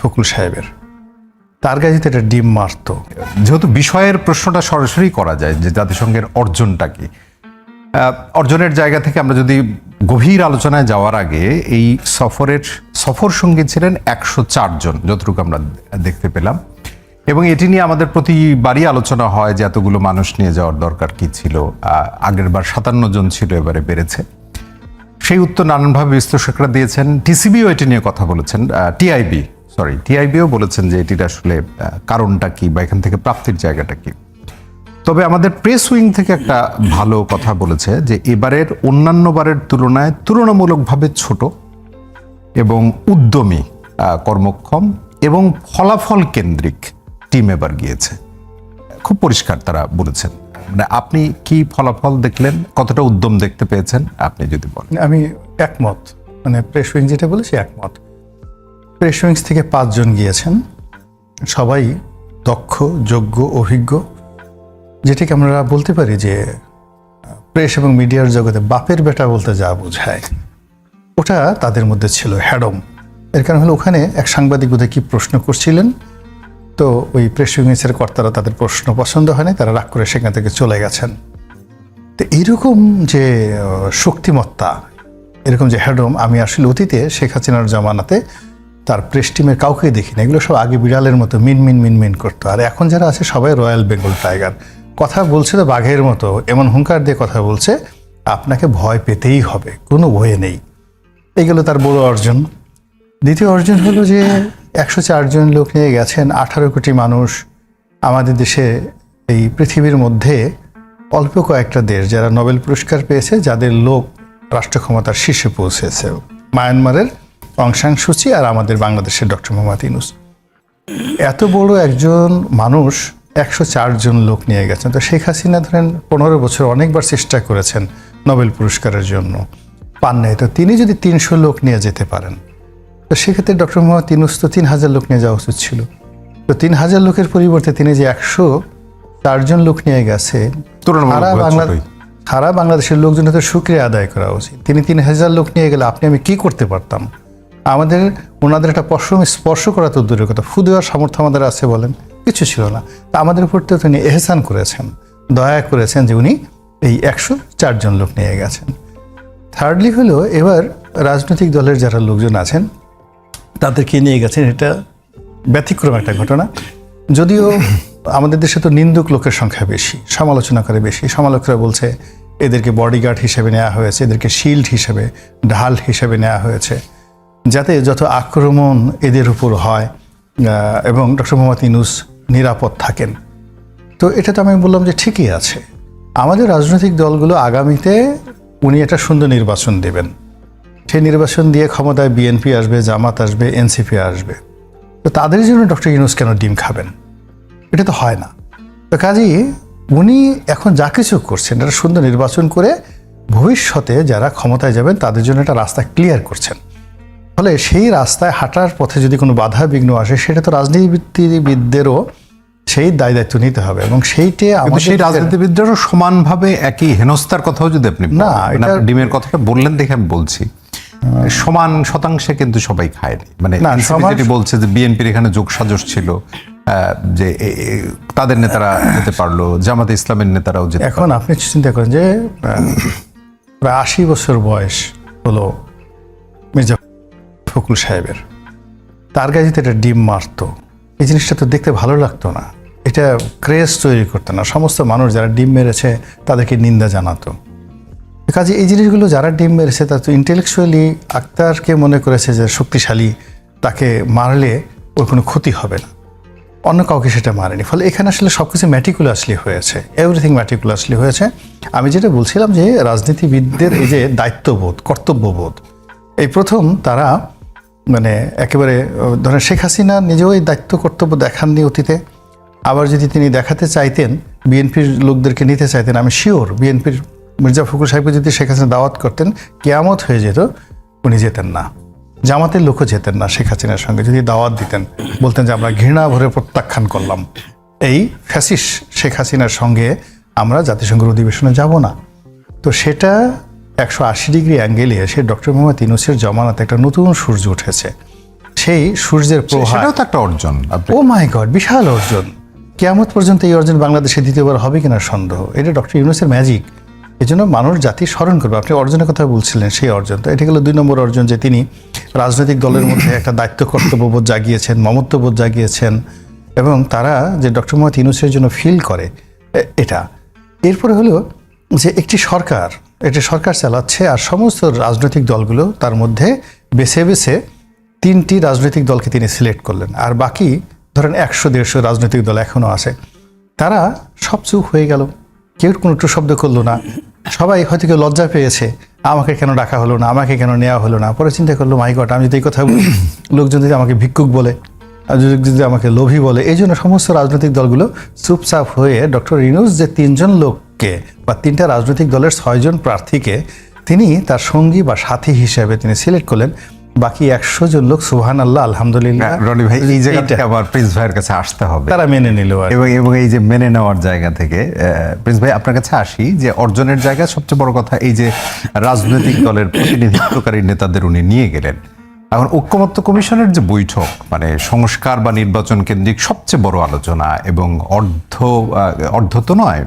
ফকুল সাহেবের। তার কাছে তো এটা ডিম মারতো। যেহেতু বিষয়ের প্রশ্নটা সরাসরি করা যায় যে জাতিসংঘের অর্জনটা কি। অর্জনের জায়গা থেকে আমরা যদি গভীর আলোচনায় যাওয়ার আগে, এই সফরের, সফর সঙ্গী ছিলেন একশো জন, যতটুকু আমরা দেখতে পেলাম। এবং এটি নিয়ে আমাদের প্রতিবারই আলোচনা হয় যে এতগুলো মানুষ নিয়ে যাওয়ার দরকার কি ছিল। আগের বার সাতান্ন জন ছিল, এবারে বেড়েছে। সেই উত্তর নানানভাবে বিশ্লেষকরা দিয়েছেন। টিসিবিও এটি নিয়ে কথা বলেছেন। টিআইবি সরি টিআইবিও বলেছেন যে এটির আসলে কারণটা কি বা এখান থেকে প্রাপ্তির জায়গাটা কি। তবে আমাদের প্রেস উইং থেকে একটা ভালো কথা বলেছে যে এবারের অন্যান্য বারের তুলনায় তুলনামূলকভাবে ছোট এবং উদ্যমী কর্মক্ষম এবং ফলাফল কেন্দ্রিক টিম এবার গিয়েছে। খুব পরিষ্কার তারা বলেছেন। মানে আপনি কি ফলাফল দেখলেন? কতটা উদ্যম দেখতে পেয়েছেন? আপনি যদি বলেন। আমি একমত। মানে প্রেস উইং যেটা বলেছি একমত। প্রেস উইংস থেকে পাঁচজন গিয়েছেন। সবাই দক্ষ, যোগ্য, অভিজ্ঞ। যেটিকে আমরা বলতে পারি যে, প্রেস এবং মিডিয়ার জগতে বাপের বেটা বলতে যা বোঝায়, ওটা তাদের মধ্যে ছিল হ্যাডম। এর কারণ হলো ওখানে এক সাংবাদিক বোধহয় কী প্রশ্ন করছিলেন? তো ওই প্রেস উইংসের কর্তারা তাদের প্রশ্ন পছন্দ হয়নি, তারা রাগ করে সেখান থেকে চলে গেছেন। তো এইরকম যে শক্তিমত্তা, এরকম যে হ্যাডম আমি আসলে অতীতে শেখ হাসিনার জামানাতে তার প্রেস টিমের কাউকে দেখি না। এগুলো সব আগে বিড়ালের মতো মিন মিন মিন মিন করতো। আর এখন যারা আছে সবাই রয়্যাল বেঙ্গল টাইগার। কথা বলছে তো বাঘের মতো, এমন হুঙ্কার দিয়ে কথা বলছে, আপনাকে ভয় পেতেই হবে, কোনো ভয়ে নেই। এগুলো তার বড় অর্জন। দ্বিতীয় অর্জন হলো যে একশো চারজন লোক নিয়ে গেছেন, আঠারো কোটি মানুষ আমাদের দেশে, এই পৃথিবীর মধ্যে অল্প কয়েকটা দেশ যারা নোবেল পুরস্কার পেয়েছে, যাদের লোক রাষ্ট্র ক্ষমতার শীর্ষে পৌঁছেছে। মায়ানমারের অংশাং সূচি আর আমাদের বাংলাদেশের ডক্টর মোহাম্মদ ইনুস এত বড় একজন মানুষ একশো জন লোক নিয়ে গেছেন। তো শেখ হাসিনা ধরেন পনেরো বছর অনেকবার চেষ্টা করেছেন নোবেল পুরস্কারের জন্য। পান নাই। তো তিনি যদি তিনশো লোক নিয়ে যেতে পারেন তো সেক্ষেত্রে ডক্টর মোহাম্মদ ইনুস তো তিন হাজার লোক নিয়ে যাওয়া উচিত ছিল। তো তিন হাজার লোকের পরিবর্তে তিনি যে একশো চারজন লোক নিয়ে গেছে সারা বাংলা সারা বাংলাদেশের লোকজনের তো সুক্রিয়া আদায় করা উচিত। তিনি তিন হাজার লোক নিয়ে গেলে আপনি আমি কি করতে পারতাম? আমাদের ওনাদের একটা পশম স্পর্শ করা তো দূরের কথা। ফু দেওয়ার সামর্থ্য আমাদের আছে বলেন, কিছু ছিল না। তা আমাদের উপর তো তিনি এহসান করেছেন, দয়া করেছেন যে উনি এই একশো চারজন লোক নিয়ে গেছেন। থার্ডলি হলো, এবার রাজনৈতিক দলের যারা লোকজন আছেন, তাদেরকে নিয়ে গেছেন, এটা ব্যতিক্রম একটা ঘটনা। যদিও আমাদের দেশে তো নিন্দুক লোকের সংখ্যা বেশি সমালোচনা করে বেশি। সমালোচকরা বলছে, এদেরকে বডিগার্ড হিসেবে নেওয়া হয়েছে, এদেরকে শিল্ড হিসেবে, ঢাল হিসেবে নেওয়া হয়েছে। যাতে যত আক্রমণ এদের উপর হয় এবং ডক্টর মোহাম্মদ ইনুস নিরাপদ থাকেন। তো এটা তো আমি বললাম যে ঠিকই আছে। আমাদের রাজনৈতিক দলগুলো আগামীতে উনি একটা সুন্দর নির্বাচন দেবেন। সেই নির্বাচন দিয়ে ক্ষমতায় বিএনপি আসবে, জামাত আসবে, এনসিপি আসবে। তো তাদের জন্য ডক্টর ইউনুস কেন ডিম খাবেন? এটা তো হয় না। তো কাজেই উনি এখন যা কিছু করছেন, একটা সুন্দর নির্বাচন করে ভবিষ্যতে যারা ক্ষমতায় যাবেন, তাদের জন্য একটা রাস্তা ক্লিয়ার করছেন। ফলে সেই রাস্তায় হাঁটার পথে যদি কোনো বাধা বিঘ্ন আসে সেটা তো রাজনীতিবিদদেরও সেই দায় দায়িত্ব নিতে হবে এবং সেইটে আমাদের সেই রাজনীতিবিদদেরও সমানভাবে একই হেনস্থার কথাও যদি আপনি না, মানে ডিমের কথাটা বললেন দেখে আমি বলছি। সমান শতাংশে কিন্তু সবাই খায়নি মানে যেটি বলছে যে বিএনপির এখানে যোগ সাজস ছিল যে তাদের নেতারা যেতে পারল জামাতে ইসলামের নেতারাও যেতে এখন আপনি চিন্তা করেন যে প্রায় আশি বছর বয়স হলো মির্জা ফখরুল সাহেবের। তার কাছে তো এটা ডিম মারতো, এই জিনিসটা তো দেখতে ভালো লাগতো না। এটা ক্রেজ তৈরি করতো না। সমস্ত মানুষ যারা ডিম মেরেছে, তাদেরকে নিন্দা জানাতো। কাজে এই জিনিসগুলো যারা ডিম মেরেছে, তারা তো ইন্টেলেকচুয়ালি আক্তারকে মনে করেছে যে শক্তিশালী, তাকে মারলে ওর কোনো ক্ষতি হবে না। অন্য কাউকে সেটা মারেনি। ফলে এখানে আসলে সব কিছু ম্যাটিকুলাসলি হয়েছে। এভরিথিং ম্যাটিকুলাসলি হয়েছে। আমি যেটা বলছিলাম যে রাজনীতিবিদদের এই যে দায়িত্ববোধ, কর্তব্যবোধ, এই প্রথম তারা মানে একেবারে ধরেন শেখ হাসিনা নিজেও এই দায়িত্ব কর্তব্য দেখাননি অতীতে। আবার যদি তিনি দেখাতে চাইতেন, বিএনপির লোকদেরকে নিতে চাইতেন, আমি শিওর বিএনপির মির্জা ফখরুল সাহেবকে যদি শেখ হাসিনা দাওয়াত করতেন, কেয়ামত হয়ে যেত, উনি যেতেন না। জামাতের লোকও যেতেন না শেখ হাসিনার সঙ্গে, যদি দাওয়াত দিতেন। বলতেন যে, আমরা ঘৃণা ভরে প্রত্যাখ্যান করলাম। এই ফ্যাসিস শেখ হাসিনার সঙ্গে আমরা জাতিসংঘের অধিবেশনে যাব না। তো সেটা একশো আশি ডিগ্রি অ্যাঙ্গেলে এসে ডক্টর মোহাম্মদ ইনুসের জমানাতে একটা নতুন সূর্য উঠেছে। সেই সূর্যের প্রভাব সেটাও তো একটা অর্জন ও মাই গড বিশাল অর্জন। কেয়ামত পর্যন্ত এই অর্জন বাংলাদেশে দ্বিতীয়বার হবে কিনা সন্দেহ। এটা ডক্টর ইউনুসের ম্যাজিক এই জন্য মানুষ জাতি স্মরণ করবে। আপনি অর্জনের কথা বলছিলেন সেই অর্জন। তো এটা হলো দুই নম্বর অর্জন যে তিনি রাজনৈতিক দলের মধ্যে একটা দায়িত্ব কর্তব্যবোধ জাগিয়েছেন মমত্ববোধ জাগিয়েছেন এবং তারা যে ডক্টর মোহাম্মদ ইউনুসের জন্য ফিল করে এটা। এরপরে হলো যে একটি সরকার একটি সরকার চালাচ্ছে আর সমস্ত রাজনৈতিক দলগুলো তার মধ্যে বেছে বেছে তিনটি রাজনৈতিক দলকে তিনি সিলেক্ট করলেন। আর বাকি ধরেন একশো, দেড়শো রাজনৈতিক দল এখনও আছে। তারা সব চুপ হয়ে গেল। কেউ কোনো একটু শব্দ করল না। সবাই হয়তো কেউ লজ্জা পেয়েছে। আমাকে কেন ডাকা হলো না? আমাকে কেন নেওয়া হলো না? পরে চিন্তা করল, মাই আমি যদি এই কথা লোকজন যদি আমাকে ভিক্ষুক বলে যদি আমাকে লোভী বলে, এই জন্য সমস্ত রাজনৈতিক দলগুলো চুপচাপ হয়ে ডক্টর ইনুস যে তিনজন লোককে বা তিনটা রাজনৈতিক দলের ছয়জন প্রার্থীকে তিনি তার সঙ্গী বা সাথী হিসেবে তিনি সিলেক্ট করলেন। বাকি একশো জন লোক সুহান আল্লাহ আলহামদুলিল্লাহ। হ্যাঁ, রনি ভাই এই জায়গা এইটা আবার প্রিন্স ভাইয়ের কাছে আসতে হবে। তারা মেনে নিল এবং এবং এই যে মেনে নেওয়ার জায়গা থেকে প্রিন্স ভাই আপনার কাছে আসি যে অর্জনের জায়গায় সবচেয়ে বড় কথা এই যে রাজনৈতিক দলের প্রতিনিধিত্বকারী নেতাদের উনি নিয়ে গেলেন। এখন ঐক্যমত্য কমিশনের যে বৈঠক মানে সংস্কার বা নির্বাচন কেন্দ্রিক সবচেয়ে বড় আলোচনা এবং অর্ধ অর্ধ তো নয়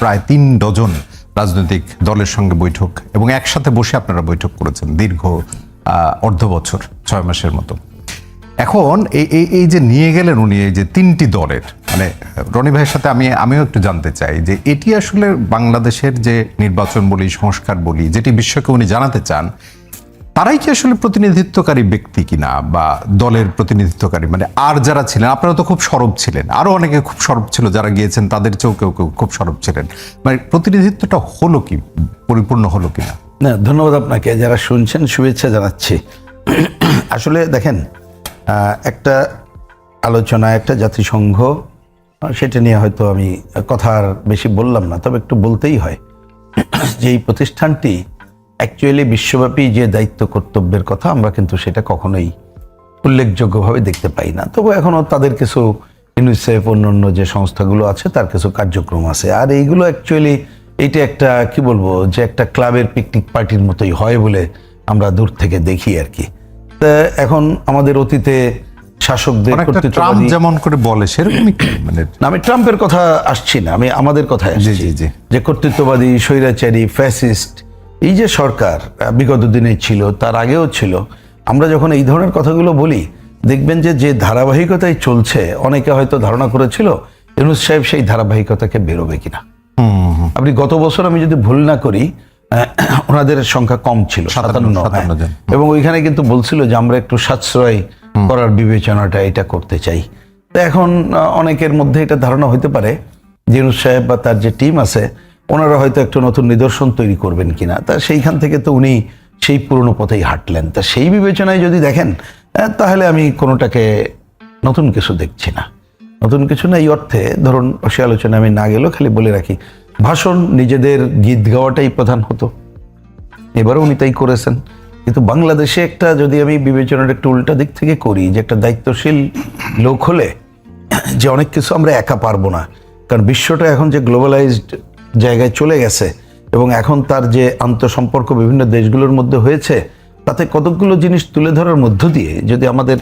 প্রায় তিন ডজন রাজনৈতিক দলের সঙ্গে বৈঠক এবং একসাথে বসে আপনারা বৈঠক করেছেন দীর্ঘ অর্ধ বছর, ছয় মাসের মতো। এখন এই এই যে নিয়ে গেলেন উনি, এই যে তিনটি দলের মানে রনি ভাইয়ের সাথে আমি, আমিও একটু জানতে চাই যে এটি আসলে বাংলাদেশের যে নির্বাচন বলি, সংস্কার বলি, যেটি বিশ্বকে উনি জানাতে চান তারাই কি আসলে প্রতিনিধিত্বকারী ব্যক্তি কিনা বা দলের প্রতিনিধিত্বকারী? মানে আর যারা ছিলেন, আপনারা তো খুব সরব ছিলেন। আরও অনেকে খুব সরব ছিল যারা গিয়েছেন, তাদের চেয়েও কেউ কেউ খুব সরব ছিলেন। মানে প্রতিনিধিত্বটা হলো কি, পরিপূর্ণ হলো কি না, ধন্যবাদ আপনাকে। যারা শুনছেন, শুভেচ্ছা জানাচ্ছি। আসলে দেখেন একটা আলোচনা, একটা জাতিসংঘ সেটা নিয়ে হয়তো আমি কথা আর বেশি বললাম না, তবে একটু বলতেই হয়। যে এই প্রতিষ্ঠানটি অ্যাকচুয়ালি বিশ্বব্যাপী যে দায়িত্ব কর্তব্যের কথা আমরা কিন্তু সেটা কখনোই উল্লেখযোগ্যভাবে দেখতে পাই না। তবু এখনও তাদের কিছু ইউনিসেফ অন্যান্য যে সংস্থাগুলো আছে তার কিছু কার্যক্রম আছে। আর এইগুলো অ্যাকচুয়ালি এইটা একটা কি বলব যে একটা ক্লাবের পিকনিক পার্টির মতোই হয় বলে আমরা দূর থেকে দেখি আর কি। তা এখন আমাদের অতীতে শাসকদের ট্রাম্প যেমন করে বলে সেরকমই মানে আমি ট্রাম্পের কথা আসছি না আমি আমাদের কথায় আসছি। যে কর্তৃত্ববাদী স্বৈরাচারী ফ্যাসিস্ট এই যে সরকার বিগত দিনে ছিল তার আগেও ছিল আমরা যখন এই ধরনের কথাগুলো বলি দেখবেন যে যে ধারাবাহিকতায় চলছে অনেকে হয়তো ধারণা করেছিল ইউনুস সাহেব সেই ধারাবাহিকতাকে বেরোবে কিনা। আপনি গত বছর আমি যদি ভুল না করি ওনাদের সংখ্যা কম ছিল সাতান্ন সাতান্ন এবং ওইখানে কিন্তু বলছিল যে আমরা একটু সাশ্রয় করার বিবেচনাটা এটা করতে চাই। তো এখন অনেকের মধ্যে এটা ধারণা হতে পারে জিনুস সাহেব বা তার যে টিম আছে ওনারা হয়তো একটু নতুন নিদর্শন তৈরি করবেন কিনা। তা সেইখান থেকে তো উনি সেই পুরনো পথেই হাঁটলেন। তা সেই বিবেচনায় যদি দেখেন তাহলে আমি কোনোটাকে নতুন কিছু দেখছি না। নতুন কিছু না, এই অর্থে ধরুন, সে আলোচনা আমি না গেলেও খালি বলে রাখি, ভাষণ নিজেদের গীত গাওয়াটাই প্রধান হতো। এবারও উনি তাই করেছেন। কিন্তু বাংলাদেশে একটা যদি আমি বিবেচনার একটু উল্টা দিক থেকে করি, যে একটা দায়িত্বশীল লোক হলে যে অনেক কিছু আমরা একা পারব না, কারণ বিশ্বটা এখন যে গ্লোবালাইজড জায়গায় চলে গেছে এবং এখন তার যে আন্তঃসম্পর্ক বিভিন্ন দেশগুলোর মধ্যে হয়েছে, তাতে কতকগুলো জিনিস তুলে ধরার মধ্য দিয়ে যদি আমাদের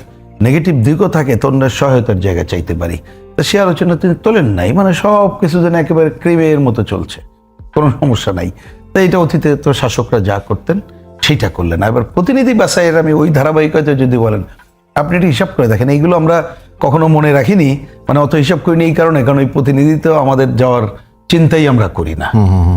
নেগেটিভ দিকও থাকে, তো অন্যের সহায়তার জায়গা চাইতে পারি। তা সে আলোচনা তিনি তোলেন নাই মানে সব কিছু যেন একেবারে ক্রিমের মতো চলছে, কোনো সমস্যা নাই। তাই এটা অতীতে তো শাসকরা যা করতেন, সেইটা করলেন। এবার প্রতিনিধি বাসায়ের আমি ওই ধারাবাহিকতা যদি বলেন, আপনি এটা হিসাব করে দেখেন, এইগুলো আমরা কখনো মনে রাখিনি মানে অত হিসাব করিনি এই কারণে, কারণ ওই প্রতিনিধিত্ব আমাদের যাওয়ার চিন্তাই আমরা করি না।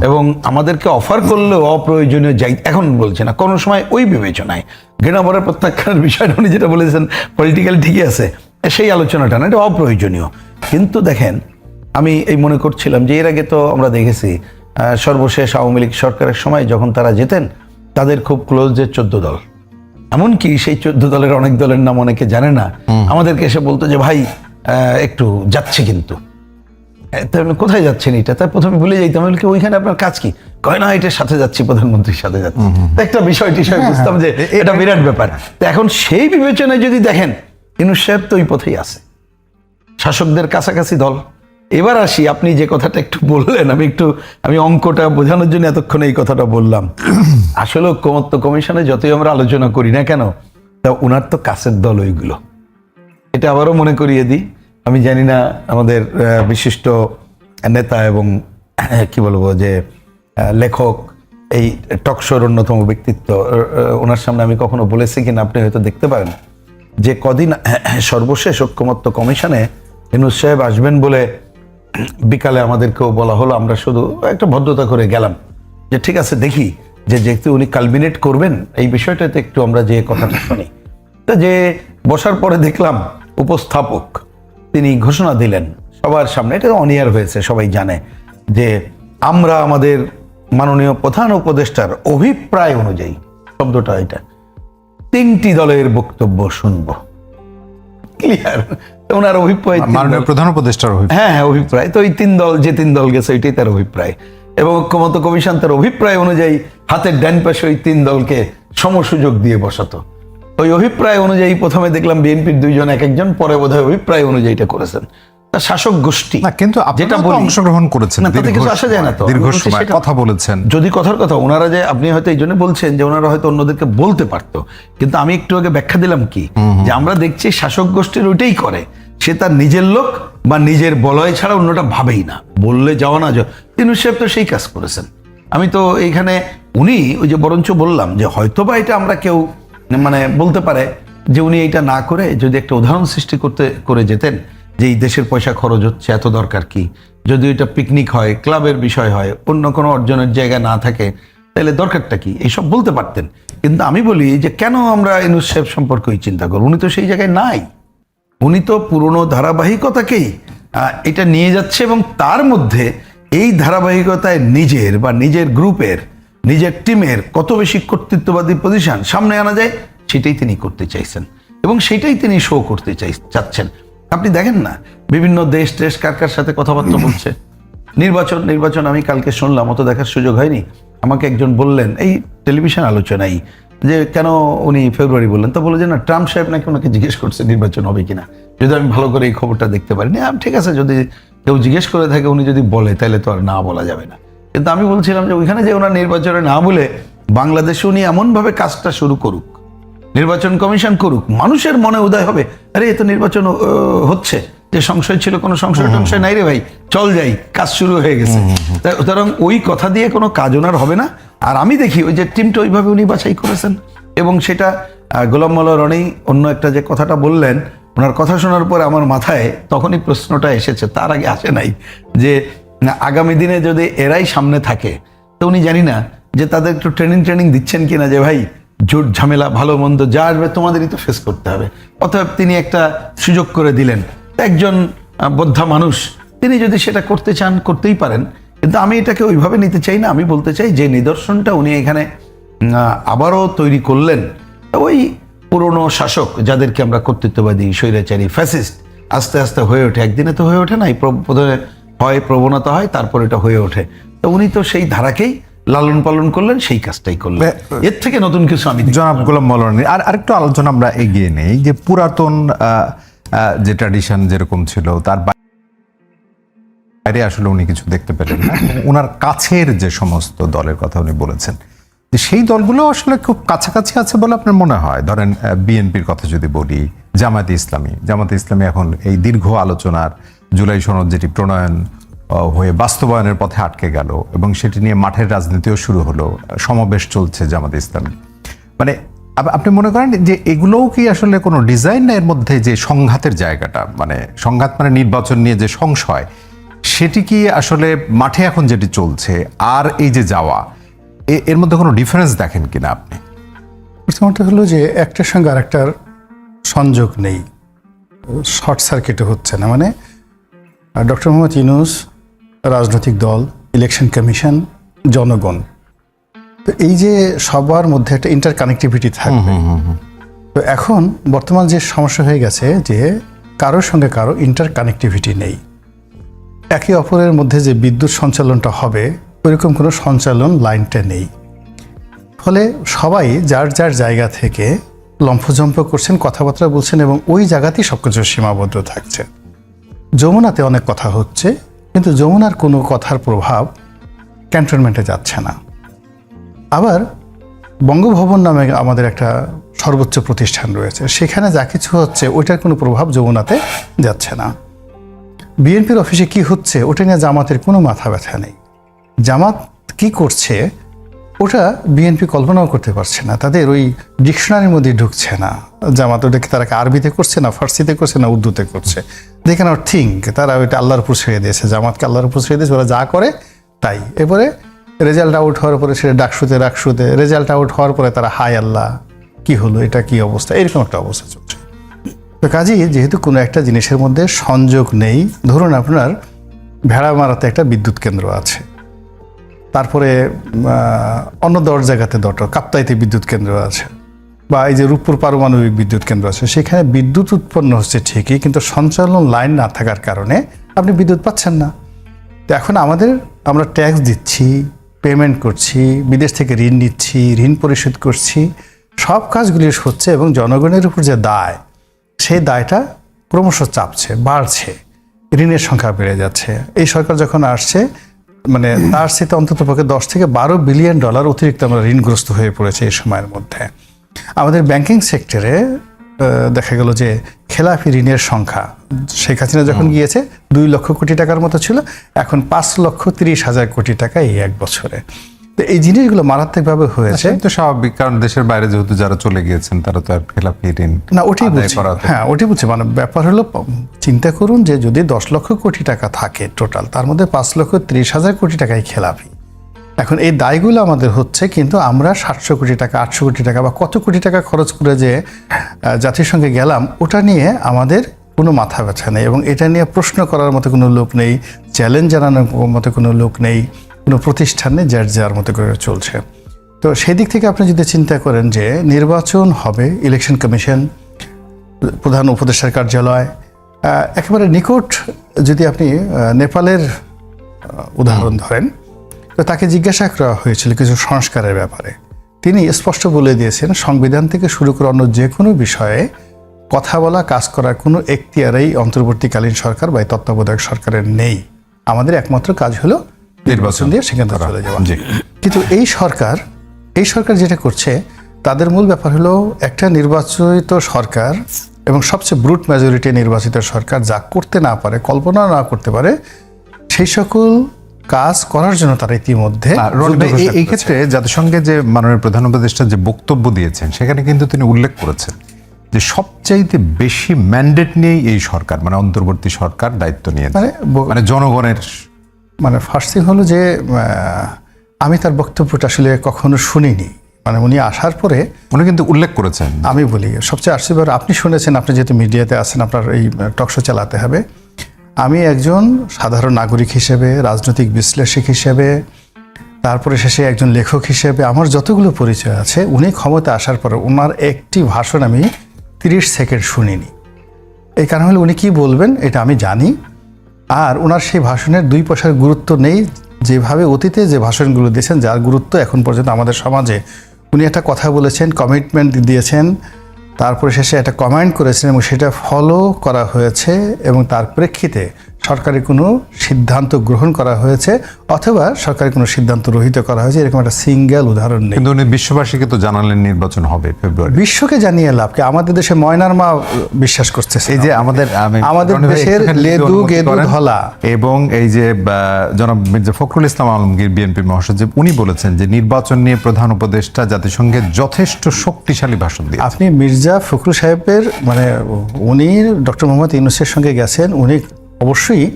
এবং আমাদেরকে অফার করলেও অপ্রয়োজনীয় যাই এখন বলছে না। কোনো সময় ওই বিবেচনায় ঘৃণাভরা প্রত্যাখ্যানের বিষয়টা উনি যেটা বলেছেন পলিটিক্যাল ঠিকই আছে সেই আলোচনাটা না এটা অপ্রয়োজনীয়। কিন্তু দেখেন আমি এই মনে করছিলাম যে এর আগে তো আমরা দেখেছি সর্বশেষ আওয়ামী লীগ সরকারের সময় যখন তারা যেতেন তাদের খুব ক্লোজ যে চোদ্দ দল। এমনকি সেই চোদ্দ দলের অনেক দলের নাম অনেকে জানে না। আমাদেরকে এসে বলতো যে ভাই একটু যাচ্ছে কিন্তু। এ, কোথায় যাচ্ছেন এটা? তাই প্রথমে ভুলে যাইতাম আমি বলি কি, ওইখানে আপনার কাজ কি? কয় না এটার সাথে যাচ্ছি প্রধানমন্ত্রীর সাথে যাচ্ছি। একটা বিষয় টিষয় বুঝতাম যে এটা বিরাট ব্যাপার। তো এখন সেই বিবেচনায় যদি দেখেন ইনুস সাহেব তো ওই পথেই আছে। শাসকদের কাছাকাছি দল। এবার আসি আপনি যে কথাটা একটু বললেন আমি একটু আমি অঙ্কটা বোঝানোর জন্য এতক্ষণ এই কথাটা বললাম। আসলে ঐক্যমত্য কমিশনে যতই আমরা আলোচনা করি না কেন তা ওনার তো কাছের দল ওইগুলো। এটা আবারও মনে করিয়ে দিই আমি জানি না আমাদের বিশিষ্ট নেতা এবং কি বলব যে লেখক, এই টকশোর অন্যতম ব্যক্তিত্ব ওনার সামনে আমি কখনো বলেছি কিনা আপনি হয়তো দেখতে পারেন। যে কদিন সর্বশেষ ঐক্যমত্য কমিশনে ইনুস সাহেব আসবেন বলে, বিকালে আমাদেরকেও বলা হলো, আমরা শুধু একটা ভদ্রতা করে গেলাম। যে ঠিক আছে, দেখি যে যেহেতু উনি কালমিনেট করবেন, এই বিষয়টাতে একটু আমরা যে কথাটা শুনি। তা যে বসার পরে দেখলাম, উপস্থাপক তিনি ঘোষণা দিলেন। সবার সামনে এটা অনিয়ার হয়েছে সবাই জানে যে আমরা আমাদের মাননীয় প্রধান উপদেষ্টার অভিপ্রায় অনুযায়ী শব্দটা এটা তিনটি দলের বক্তব্য শুনব। ক্লিয়ার ওনার অভিপ্রায় মাননীয় প্রধান উপদেষ্টার হ্যাঁ হ্যাঁ অভিপ্রায়। তো ওই তিন দল যে তিন দল গেছে ওইটাই তার অভিপ্রায়। এবং ঐক্যমত কমিশন তার অভিপ্রায় অনুযায়ী হাতের ডান পাশে ওই তিন দলকে সমসুযোগ দিয়ে বসাতো। ওই অভিপ্রায় অনুযায়ী প্রথমে দেখলাম বিএনপির দুইজন এক একজন পরে বোধহয় অভিপ্রায় অনুযায়ী এটা করেছেন শাসক গোষ্ঠী না কিন্তু যেটা অংশগ্রহণ করেছেন তাতে কিছু আসা যায় না তো। দীর্ঘ সময় কথা বলেছেন। যদি কথার কথা ওনারা যে আপনি হয়তো এই জন্য বলছেন যে ওনারা হয়তো অন্যদেরকে বলতে পারতো। কিন্তু আমি একটু আগে ব্যাখ্যা দিলাম কি? যে আমরা দেখছি শাসক গোষ্ঠীর ওইটাই করে। সে তার নিজের লোক বা নিজের বলয় ছাড়া অন্যটা ভাবেই না। বললে যাওয়া না যাওয়া তিনি সাহেব তো সেই কাজ করেছেন। আমি তো এইখানে উনি ওই যে বরঞ্চ বললাম যে হয়তোবা এটা আমরা কেউ মানে বলতে পারে যে উনি এটা না করে যদি একটা উদাহরণ সৃষ্টি করতে, করে যেতেন যে এই দেশের পয়সা খরচ হচ্ছে, এত দরকার কি? যদি এটা পিকনিক হয় ক্লাবের বিষয় হয়, অন্য কোনো অর্জনের জায়গা না থাকে, তাহলে দরকারটা কি? এইসব বলতে পারতেন। কিন্তু আমি বলি যে কেন আমরা ইনুস সাহেব সম্পর্কে ওই চিন্তা করব? উনি তো সেই জায়গায় নাই। উনি তো পুরনো ধারাবাহিকতাকেই এটা নিয়ে যাচ্ছে এবং তার মধ্যে এই ধারাবাহিকতায় নিজের বা নিজের গ্রুপের নিজের টিমের কত বেশি কর্তৃত্ববাদী পজিশন সামনে আনা যায় সেটাই তিনি করতে চাইছেন। এবং সেটাই তিনি শো করতে চাই চাচ্ছেন। আপনি দেখেন না বিভিন্ন দেশ দেশ কার কার সাথে কথাবার্তা বলছে। নির্বাচন নির্বাচন আমি কালকে শুনলাম অত দেখার সুযোগ হয়নি। আমাকে একজন বললেন এই টেলিভিশন আলোচনায় যে কেন উনি ফেব্রুয়ারি বললেন তো বলে যে না ট্রাম্প সাহেব নাকি ওনাকে জিজ্ঞেস করছে নির্বাচন হবে কিনা। যদি আমি ভালো করে এই খবরটা দেখতে পারিনি আম, ঠিক আছে যদি কেউ জিজ্ঞেস করে থাকে উনি যদি বলে তাহলে তো আর না বলা যাবে না। কিন্তু আমি বলছিলাম যে ওইখানে যে ওনার নির্বাচনে না বলে বাংলাদেশে উনি এমনভাবে কাজটা শুরু করুক নির্বাচন কমিশন করুক মানুষের মনে উদয় হবে। আরে এ তো নির্বাচন হচ্ছে। যে সংশয় ছিল কোনো সংশয় টংশয় নাই রে ভাই। চল যাই কাজ শুরু হয়ে গেছে। সুতরাং ওই কথা দিয়ে কোনো কাজ ওনার হবে না। আর আমি দেখি ওই যে টিমটা ওইভাবে উনি বাছাই করেছেন। এবং সেটা গোলাম মোল্লা রনি অন্য একটা যে কথাটা বললেন ওনার কথা শোনার পরে আমার মাথায় তখনই প্রশ্নটা এসেছে। তার আগে আসে নাই যে না, আগামী দিনে যদি এরাই সামনে থাকে তো উনি জানি না যে তাদের একটু ট্রেনিং ট্রেনিং দিচ্ছেন কিনা যে ভাই জোট ঝামেলা ভালো মন্দ যা আসবে তোমাদেরই তো ফেস করতে হবে। অতএব তিনি একটা সুযোগ করে দিলেন। একজন বোদ্ধা মানুষ তিনি যদি সেটা করতে চান করতেই পারেন। কিন্তু আমি এটাকে ওইভাবে নিতে চাই না আমি বলতে চাই যে নিদর্শনটা উনি এখানে আবারও তৈরি করলেন। ওই পুরনো শাসক যাদেরকে আমরা কর্তৃত্ববাদী স্বৈরাচারী ফ্যাসিস্ট আস্তে আস্তে হয়ে ওঠে। একদিনে তো হয়ে ওঠে না এই প্র- প্রথমে হয় প্রবণতা হয় তারপর এটা হয়ে ওঠে। তো উনি তো সেই ধারাকেই লালন পালন করলেন সেই কাজটাই করলেন। এর থেকে নতুন কিছু আমি জনাব গোলাম মৌলানি আর আরেকটু আলোচনা আমরা এগিয়ে নেই যে পুরাতন যে ট্র্যাডিশন যেরকম ছিল তার বাইরে আসলে উনি কিছু দেখতে পেলেন না। ওনার কাছের যে সমস্ত দলের কথা উনি বলেছেন সেই দলগুলো আসলে খুব কাছাকাছি আছে বলে আপনার মনে হয়? ধরেন বিএনপির কথা যদি বলি জামায়াতে ইসলামী। জামাতে ইসলামী এখন এই দীর্ঘ আলোচনার জুলাই সনদ যেটি প্রণয়ন হয়ে বাস্তবায়নের পথে আটকে গেল এবং সেটি নিয়ে মাঠের রাজনীতিও শুরু হলো। সমাবেশ চলছে জামাতে ইসলামী। মানে আপনি মনে করেন যে এগুলোও কি আসলে কোনো ডিজাইন না এর মধ্যে যে সংঘাতের জায়গাটা? মানে সংঘাত মানে নির্বাচন নিয়ে যে সংশয়, সেটি কি আসলে মাঠে এখন যেটি চলছে আর এই যে যাওয়া এর মধ্যে কোনো ডিফারেন্স দেখেন কিনা আপনি? প্রথমত হলো যে একটার সঙ্গে আরেকটার সংযোগ নেই। শর্ট সার্কিটে হচ্ছে না। মানে ডক্টর মোহাম্মদ ইউনুস রাজনৈতিক দল ইলেকশন কমিশন জনগণ। তো এই যে সবার মধ্যে একটা ইন্টার কানেক্টিভিটি থাকবে তো এখন বর্তমান যে সমস্যা হয়ে গেছে যে কারোর সঙ্গে কারও ইন্টার কানেক্টিভিটি নেই। একে অপরের মধ্যে যে বিদ্যুৎ সঞ্চালনটা হবে ওইরকম কোনো সঞ্চালন লাইনটা নেই। ফলে সবাই যার যার জায়গা থেকে লম্ফজম্প করছেন কথাবার্তা বলছেন এবং ওই জায়গাতেই সব কিছু সীমাবদ্ধ থাকছে। যমুনাতে অনেক কথা হচ্ছে, কিন্তু যমুনার কোনো কথার প্রভাব ক্যান্টনমেন্টে যাচ্ছে না। আবার বঙ্গভবন নামে আমাদের একটা সর্বোচ্চ প্রতিষ্ঠান রয়েছে, সেখানে যা কিছু হচ্ছে ওইটার কোনো প্রভাব যমুনাতে যাচ্ছে না। বিএনপির অফিসে কি হচ্ছে ওটা নিয়ে জামাতের কোনো মাথা ব্যথা নেই। জামাত কি করছে ওটা বিএনপি কল্পনাও করতে পারছে না। তাদের ওই ডিকশনারির মধ্যে ঢুকছে না। জামাত ওটাকে তারা আরবিতে করছে না, ফার্সিতে করছে না, উর্দুতে করছে। দেখে নট থিঙ্ক তারা ওইটা আল্লাহর উপর ছেড়ে দিয়েছে। জামাতকে আল্লাহর উপর ছেড়ে দিয়েছে, ওরা যা করে তাই। এরপরে রেজাল্ট আউট হওয়ার পরে সেটা ডাকসুতে ডাকশুতে রেজাল্ট আউট হওয়ার পরে তারা হাই আল্লাহ, কি হলো, এটা কি অবস্থা? এরকম একটা অবস্থা চলছে। তো কাজেই যেহেতু কোনো একটা জিনিসের মধ্যে সংযোগ নেই, ধরুন আপনার ভেড়া মারাতে একটা বিদ্যুৎ কেন্দ্র আছে। তারপরে অন্য দশ জায়গাতে দট কাপ্তাইতে বিদ্যুৎ কেন্দ্র আছে, বা এই যে রূপপুর পারমাণবিক বিদ্যুৎ কেন্দ্র আছে, সেখানে বিদ্যুৎ উৎপন্ন হচ্ছে ঠিকই, কিন্তু সঞ্চালন লাইন না থাকার কারণে আপনি বিদ্যুৎ পাচ্ছেন না। তো এখন আমাদের, আমরা ট্যাক্স দিচ্ছি, পেমেন্ট করছি, বিদেশ থেকে ঋণ নিচ্ছি, ঋণ পরিশোধ করছি, সব কাজগুলি হচ্ছে এবং জনগণের উপর যে দায়, সেই দায়টা ক্রমশ চাপছে, বাড়ছে, ঋণের সংখ্যা বেড়ে যাচ্ছে। এই সরকার যখন আসছে মানে তার সাথে অন্তত পক্ষে দশ থেকে বারো বিলিয়ন ডলার অতিরিক্ত আমরা ঋণগ্রস্ত হয়ে পড়েছে এই সময়ের মধ্যে। আমাদের ব্যাংকিং সেক্টরে দেখা গেল যে খেলাফি ঋণের সংখ্যা শেখ হাসিনা যখন গিয়েছে দুই লক্ষ কোটি টাকার মতো ছিল এখন পাঁচ লক্ষ তিরিশ হাজার কোটি টাকা এই এক বছরে। তো এই জিনিসগুলো মারাত্মকভাবে হয়েছে। তো স্বাভাবিক কারণ দেশের বাইরে যেহেতু যারা চলে গিয়েছেন তারা তো আর খেলাপি ঋণ না ওটাই তো- হ্যাঁ ওটাই বলছি মানে ব্যাপার হলো চিন্তা করুন যে যদি দশ লক্ষ কোটি টাকা থাকে টোটাল তার মধ্যে পাঁচ লক্ষ ত্রিশ হাজার কোটি টাকাই খেলাপি এখন এই দায়গুলো আমাদের হচ্ছে কিন্তু আমরা সাতশো কোটি টাকা আটশো কোটি টাকা বা কত কোটি টাকা খরচ করে যে জাতিসংঘে গেলাম ওটা নিয়ে আমাদের কোনো মাথা ব্যথা নেই এবং এটা নিয়ে প্রশ্ন করার মতো কোনো লোক নেই চ্যালেঞ্জ জানানোর মতো কোনো লোক নেই। কোনো প্রতিষ্ঠানে যার যার মতো করে চলছে। তো সেই দিক থেকে আপনি যদি চিন্তা করেন যে নির্বাচন হবে ইলেকশন কমিশন প্রধান উপদেষ্টার কার্যালয় একেবারে নিকট যদি আপনি নেপালের উদাহরণ ধরেন তো তাকে জিজ্ঞাসা করা হয়েছিল কিছু সংস্কারের ব্যাপারে। তিনি স্পষ্ট বলে দিয়েছেন সংবিধান থেকে শুরু করে অন্য যে কোনো বিষয়ে কথা বলা কাজ করার কোনো এখতিয়ারেই অন্তর্বর্তীকালীন সরকার বা তত্ত্বাবধায়ক সরকারের নেই। আমাদের একমাত্র কাজ হলো নির্বাচন দিয়ে সেখান থেকে চলে যাওয়া। কিন্তু এই সরকার এই সরকার যেটা করছে তাদের মূল ব্যাপার হলো একটা নির্বাচিত সরকার এবং সবচেয়ে ব্রুট মেজরিটি নির্বাচিত সরকার যা করতে না পারে কল্পনা না করতে পারে সেই সকল কাজ করার জন্য তারা ইতিমধ্যে এই-। ক্ষেত্রে জাতিসংঘের যে মাননীয় প্রধান উপদেষ্টা যে বক্তব্য দিয়েছেন সেখানে কিন্তু তিনি উল্লেখ করেছেন যে সবচাইতে বেশি ম্যান্ডেট নিয়েই এই সরকার মানে অন্তর্বর্তী সরকার দায়িত্ব নিয়েছে। মানে মানে জনগণের মানে ফার্স্ট থিং হলো যে আমি তার বক্তব্যটা আসলে কখনো শুনিনি। মানে উনি আসার পরে উনি কিন্তু উল্লেখ করেছেন। আমি বলি সবচেয়ে আশ্চর্য আপনি শুনেছেন আপনি যেহেতু মিডিয়াতে আছেন আপনার এই টকশো চালাতে হবে। আমি একজন সাধারণ নাগরিক হিসেবে রাজনৈতিক বিশ্লেষক হিসেবে তারপরে শেষে একজন লেখক হিসেবে আমার যতগুলো পরিচয় আছে উনি ক্ষমতা আসার পরে ওনার একটি ভাষণ আমি তিরিশ সেকেন্ড শুনিনি। এই কারণ হলো উনি কি বলবেন এটা আমি জানি। আর ওনার সেই ভাষণের দুই পয়সার গুরুত্ব নেই। যেভাবে অতীতে যে ভাষণগুলো দিয়েছেন, যার গুরুত্ব এখন পর্যন্ত আমাদের সমাজে। উনি একটা কথা বলেছেন কমিটমেন্ট দিয়েছেন, তারপরে শেষে একটা কমেন্ট করেছেন এবং সেটা ফলো করা হয়েছে এবং তার প্রেক্ষিতে সরকারি কোনো সিদ্ধান্ত গ্রহণ করা হয়েছে অথবা সরকারি কোনো সিদ্ধান্ত রহিত করা হয়েছে এরকম একটা সিঙ্গেল উদাহরণ নেই। কিন্তু উনি বিশ্ববাসীকে তো জানালেন নির্বাচন হবে ফেব্রুয়ারি। বিশ্বকে জানিয়ে লাভ কি? আমাদের দেশে ময়নার মা বিশ্বাস করছে এই যে আমাদের আমাদের দেশের লেদু গেদু ধলা। এবং এই যে জনাব মির্জা ফখরুল ইসলাম আলমগীর বিএনপি মহাসচিব উনি বলেছেন যে নির্বাচন নিয়ে প্রধান উপদেষ্টা জাতিসংঘে যথেষ্ট শক্তিশালী ভাষণ দিয়ে আপনি মির্জা ফখরুল সাহেবের মানে উনি ডক্টর মোহাম্মদ ইউনুসের সঙ্গে গেছেন উনি অবশ্যই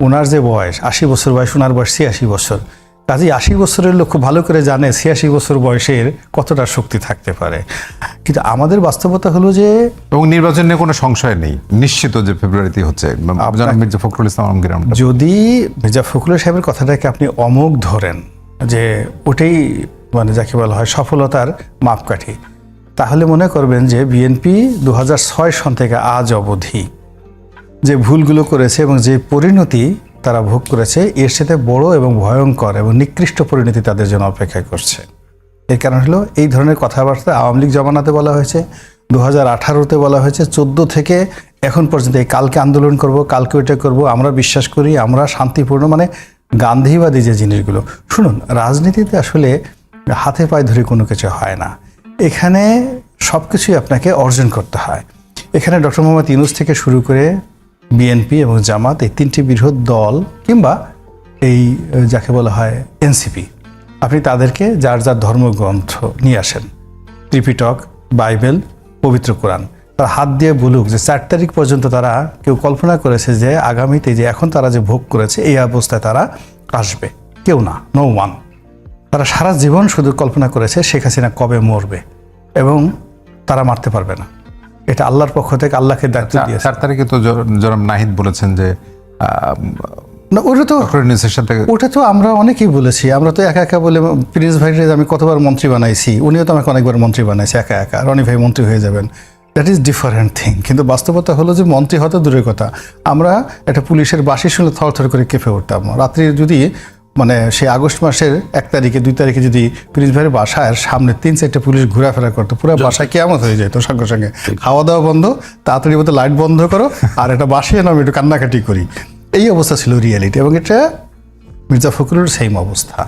ওনার যে বয়স আশি বছর বয়স ওনার বয়স ছিয়াশি বছর। কাজেই আশি বছরের লোক খুব ভালো করে জানে ছিয়াশি বছর বয়সের কতটা শক্তি থাকতে পারে। কিন্তু আমাদের বাস্তবতা হলো যে এবং নির্বাচন নিয়ে কোনো সংশয় নেই। নিশ্চিত যে ফেব্রুয়ারিতে হচ্ছে। মির্জা ফখরুল ইসলাম আলমগীর যদি মির্জা ফখরুল সাহেবের কথাটাকে আপনি অমোঘ ধরেন যে ওটাই মানে যাকে বলা হয় সফলতার মাপকাঠি তাহলে মনে করবেন যে বিএনপি দু হাজার ছয় সন থেকে আজ অবধি যে ভুলগুলো করেছে এবং যে পরিণতি তারা ভোগ করেছে, এর সাথে বড় এবং ভয়ঙ্কর এবং নিকৃষ্ট পরিণতি তাদের জন্য অপেক্ষা করছে। এর কারণ হলো এই ধরনের কথাবার্তা আওয়ামী লীগ জমানাতে বলা হয়েছে দু হাজার আঠারোতে বলা হয়েছে, চোদ্দ থেকে এখন পর্যন্ত এই কালকে আন্দোলন করব, কালকে ওইটা করব, আমরা বিশ্বাস করি, আমরা শান্তিপূর্ণ মানে গান্ধীবাদী যে জিনিসগুলো। শুনুন, রাজনীতিতে আসলে হাতে পায়ে ধরে কোনো কিছু হয় না। এখানে সব কিছুই আপনাকে অর্জন করতে হয়। এখানে ডক্টর মোহাম্মদ ইউনুস থেকে শুরু করে বিএনপি এবং জামাত এই তিনটি বৃহৎ দল কিংবা এই যাকে বলা হয় এনসিপি আপনি তাদেরকে যার যার ধর্মগ্রন্থ নিয়ে আসেন। ত্রিপিটক, বাইবেল, পবিত্র কোরআন। তার হাত দিয়ে বলুক যে চার তারিখ পর্যন্ত তারা কেউ কল্পনা করেছে যে আগামীতে যে এখন তারা যে ভোগ করেছে, এই অবস্থায় তারা আসবে। কেউ না নো ওয়ান তারা সারা জীবন শুধু কল্পনা করেছে শেখ হাসিনা কবে মরবে এবং তারা মারতে পারবে না। এটা আল্লাহর পক্ষ থেকে আল্লাহকে দায়িত্ব দিয়েছে। চার তারিখে তো জনাব নাহিদ বলেছেন যে না ওটা তো ওটা তো আমরা অনেকেই বলেছি। আমরা তো একা একা বলে প্রিন্স ভাইরে আমি কতবার মন্ত্রী বানাইছি উনিও তো আমাকে অনেকবার মন্ত্রী বানাইছে একা একা। রনি ভাই মন্ত্রী হয়ে যাবেন। দ্যাট ইজ ডিফারেন্ট থিং কিন্তু বাস্তবতা হলো যে মন্ত্রী হতে দূরের কথা। আমরা একটা পুলিশের বাসি শুনে থরথর করে কেঁপে উঠতাম। রাত্রি যদি মানে সেই আগস্ট মাসের এক তারিখে দুই তারিখে যদি প্রিন্স ভাইয়ের বাসায় সামনে তিন চারটে পুলিশ ঘোরাফেরা করতো পুরো বাসায় কেমন হয়ে যেত সঙ্গে সঙ্গে। খাওয়া দাওয়া বন্ধ তাড়াতাড়ি মতো লাইট বন্ধ করো আর এটা বাসিয়ে নাম একটু কান্নাকাটি করি। এই অবস্থা ছিল রিয়েলিটি এবং এটা মির্জা ফখরুলের সেম অবস্থা।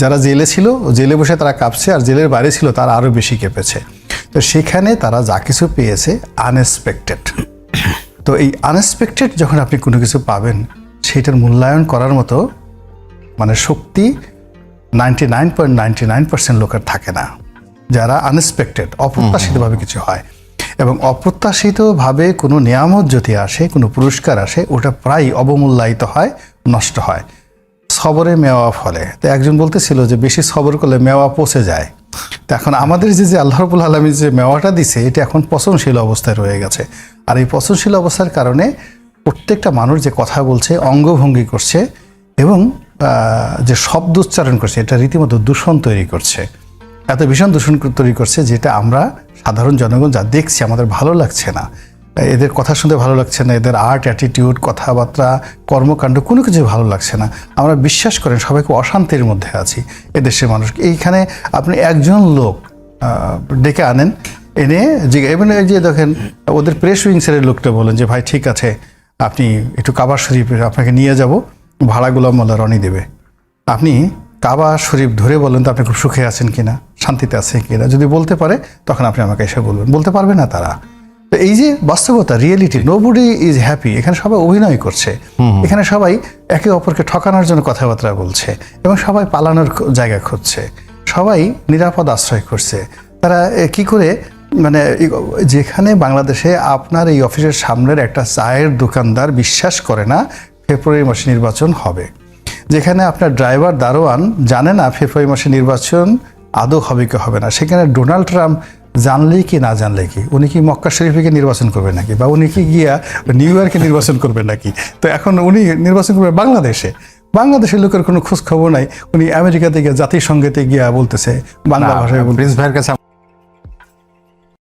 যারা জেলে ছিল জেলে বসে তারা কাঁপছে আর জেলের বাইরে ছিল তারা আরও বেশি কেঁপেছে। তো সেখানে তারা যা কিছু পেয়েছে আনএক্সপেক্টেড তো এই আনএক্সপেক্টেড যখন আপনি কোনো কিছু পাবেন সেটার মূল্যায়ন করার মতো মানে শক্তি ninety nine point ninety nine percent লোকের থাকে না যারা আনএক্সপেক্টেড অপ্রত্যাশিতভাবে কিছু হয়। এবং অপ্রত্যাশিতভাবে কোনো নিয়ামত যদি আসে কোনো পুরস্কার আসে ওটা প্রায় অবমূল্যায়িত হয় নষ্ট হয়। সবরে মেওয়া ফলে। তো একজন বলতেছিল যে বেশি সবর করলে মেওয়া পচে যায়। তো এখন আমাদের যে যে আল্লাহ রবুল আলমী যে মেওয়াটা দিছে এটা এখন পচনশীল অবস্থায় রয়ে গেছে। আর এই পচনশীল অবস্থার কারণে প্রত্যেকটা মানুষ যে কথা বলছে অঙ্গভঙ্গি করছে এবং যে শব্দ উচ্চারণ করছে, এটা রীতিমতো দূষণ তৈরি করছে। এত ভীষণ দূষণ তৈরি করছে যেটা আমরা সাধারণ জনগণ যা দেখছি আমাদের ভালো লাগছে না। এদের কথা শুনতে ভালো লাগছে না, এদের আর্ট অ্যাটিটিউড কথাবার্তা, কর্মকাণ্ড কোনো কিছু ভালো লাগছে না। আমরা বিশ্বাস করেন সবাইকে অশান্তির মধ্যে আছি এদেশের মানুষ। এইখানে আপনি একজন লোক ডেকে আনেন, এনে যে এবং যে দেখেন, ওদের প্রেস উইংসের লোকটা বলেন যে, ভাই, ঠিক আছে, আপনি একটু কাবার শরীফ আপনাকে নিয়ে যাব। ভাড়াগুলো মোল্লা রনি দেবে। আপনি কাবা শরীফ ধরে বলেন তো আপনি খুব সুখে আছেন কিনা শান্তিতে আছেন কিনা। যদি বলতে পারে তখন আপনি আমাকে এসে বলবেন। বলতে পারবে না তারা। তো এই যে বাস্তবতা রিয়েলিটি নোবডি ইজ হ্যাপি এখানে সবাই অভিনয় করছে। এখানে সবাই একে অপরকে ঠকানোর জন্য কথাবার্তা বলছে এবং সবাই পালানোর জায়গা খুঁজছে। সবাই নিরাপদ আশ্রয় করছে তারা কি করে মানে যেখানে বাংলাদেশে আপনার এই অফিসের সামনের একটা চায়ের দোকানদার বিশ্বাস করে না ফেব্রুয়ারি মাসে নির্বাচন হবে। যেখানে আপনার ড্রাইভার দারোয়ান জানে না ফেব্রুয়ারি মাসে নির্বাচন আদৌ হবে কি হবে না। সেখানে ডোনাল্ড ট্রাম্প জানলেই কি না জানলে কি? উনি কি মক্কা শরীফকে নির্বাচন করবে নাকি? বা উনি কি গিয়া নিউ ইয়র্কে নির্বাচন করবে নাকি? তো এখন উনি নির্বাচন করবে বাংলাদেশে। বাংলাদেশের লোকের কোনো খোঁজ খবর নাই। উনি আমেরিকাতে গিয়ে জাতিসংঘেতে গিয়া বলতেছে বাংলা ভাষায় প্রিন্স ভাইয়ের কাছে